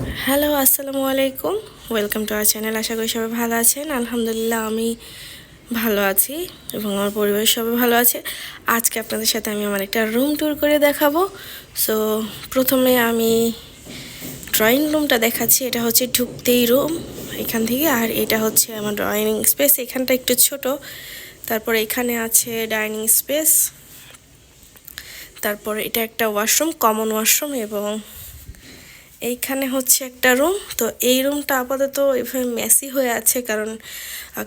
Hello, আসসালামু আলাইকুম। Welcome to our channel আশা করি সবাই ভালো আছেন। আলহামদুলিল্লাহ, আমি ভালো আছি এবং আমার পরিবার সবাই ভালো আছে। আজকে আপনাদের সাথে আমি আমার একটা রুম ট্যুর করে দেখাবো। সো প্রথমে আমি ড্রয়িং রুমটা দেখাচ্ছি। এটা হচ্ছে ঢুকতেই রুম এখান থেকে। আর এটা হচ্ছে আমার ড্রয়িং স্পেস এখানটা একটু ছোট। তারপরে এখানে আছে ডাইনিং স্পেস তারপর এটা একটা ওয়াশরুম কমন ওয়াশরুম এবং এইখানে হচ্ছে একটা রুম। তো এই রুমটা আপাতত এভাবে মেসি হয়ে আছে কারণ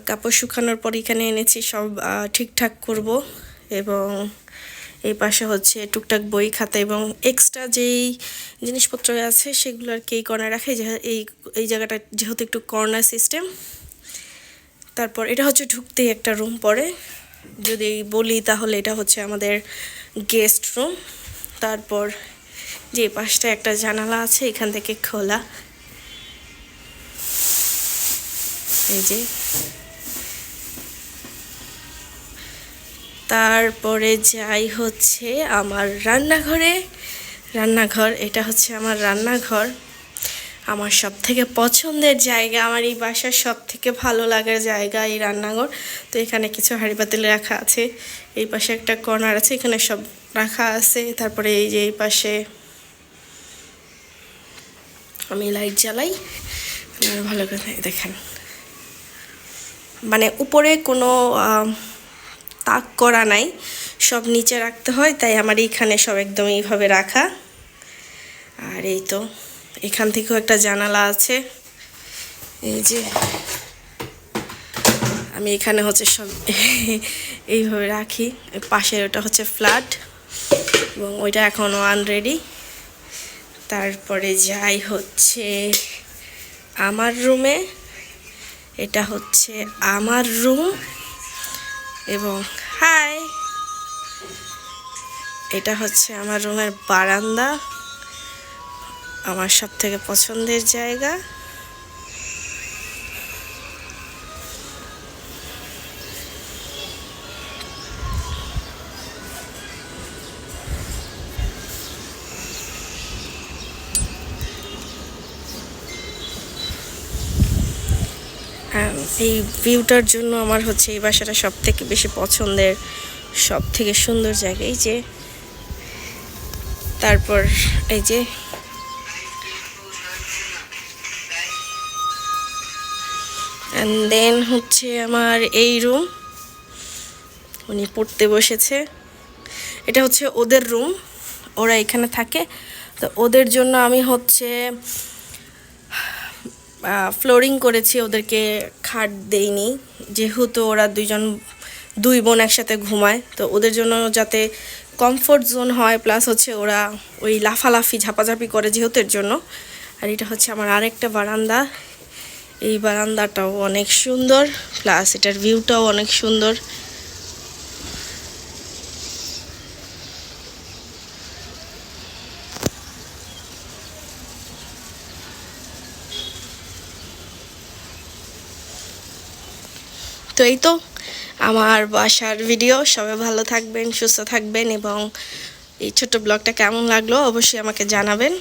কাপড় শুকানোর পর এখানে এনেছি সব ঠিকঠাক করব এবং এই পাশে হচ্ছে টুকটাক বই খাতা এবং এক্সট্রা যেই জিনিসপত্র আছে সেগুলো আর কি এই কর্নার রাখে। এই এই জায়গাটা যেহেতু একটু কর্নার সিস্টেম তারপর এটা হচ্ছে ঢুকতেই একটা রুম পড়ে যদি বলি তাহলে এটা হচ্ছে আমাদের গেস্ট রুম তারপর যে পাশটা একটা জানালা আছে, এখান থেকে খোলা। এই যে। তারপরে যাই হচ্ছে আমার রান্নাঘরে। রান্নাঘর, এটা হচ্ছে আমার রান্নাঘর। আমার সব থেকে পছন্দের জায়গা, আমার এই বাসার সব থেকে ভালো লাগার জায়গা এই রান্নাঘর। তো এখানে কিছু হাঁড়ি পাতিল রাখা আছে, এই পাশে একটা কর্নার আছে, এখানে সব রাখা আছে, তারপরে এই যে এই পাশে আমি লাইট জ্বালাই, আর ভালো করে দেখেন। মানে উপরে কোনো তাক করা নাই, সব নিচে রাখতে হয়, তাই আমার এইখানে সব একদম এইভাবে রাখা। আর এই তো, এখান থেকেও একটা জানালা আছে। এই যে, আমি এখানে হচ্ছে সব এইভাবে রাখি। পাশের ওটা হচ্ছে ফ্ল্যাট। এবং ওইটা এখনও আনরেডি তারপরে যাই হচ্ছে আমার রুমে এটা হচ্ছে আমার রুম এবং হাই এটা হচ্ছে আমার রুমের বারান্দা। আমার সব থেকে পছন্দের জায়গা। এই ভিউটার জন্য আমার হচ্ছে এই বাসাটা সব থেকে বেশি পছন্দের সব থেকে সুন্দর জায়গা। এই যে, তারপর এই যে দেন হচ্ছে আমার এই রুম উনি পড়তে বসেছে। এটা হচ্ছে ওদের রুম ওরা এখানে থাকে। তো ওদের জন্য আমি হচ্ছে ফ্লোরিং করেছি, ওদেরকে খাট দেইনি। যেহেতু ওরা দুইজন, দুই বোন একসাথে ঘুমায়, তো ওদের জন্য যাতে কমফোর্ট জোন হয় প্লাস হচ্ছে ওরা ওই লাফালাফি, ঝাপাঝাপি করে যেহেতু এর জন্য। আর এটা হচ্ছে আমার আরেকটা বারান্দা। এই বারান্দাটাও অনেক সুন্দর প্লাস এটার ভিউটাও অনেক সুন্দর। তো এই তো আমার বাসার ভিডিও সবাই ভালো থাকবেন, সুস্থ থাকবেন এবং এই ছোট্ট ব্লগটা কেমন লাগল অবশ্যই আমাকে জানাবেন।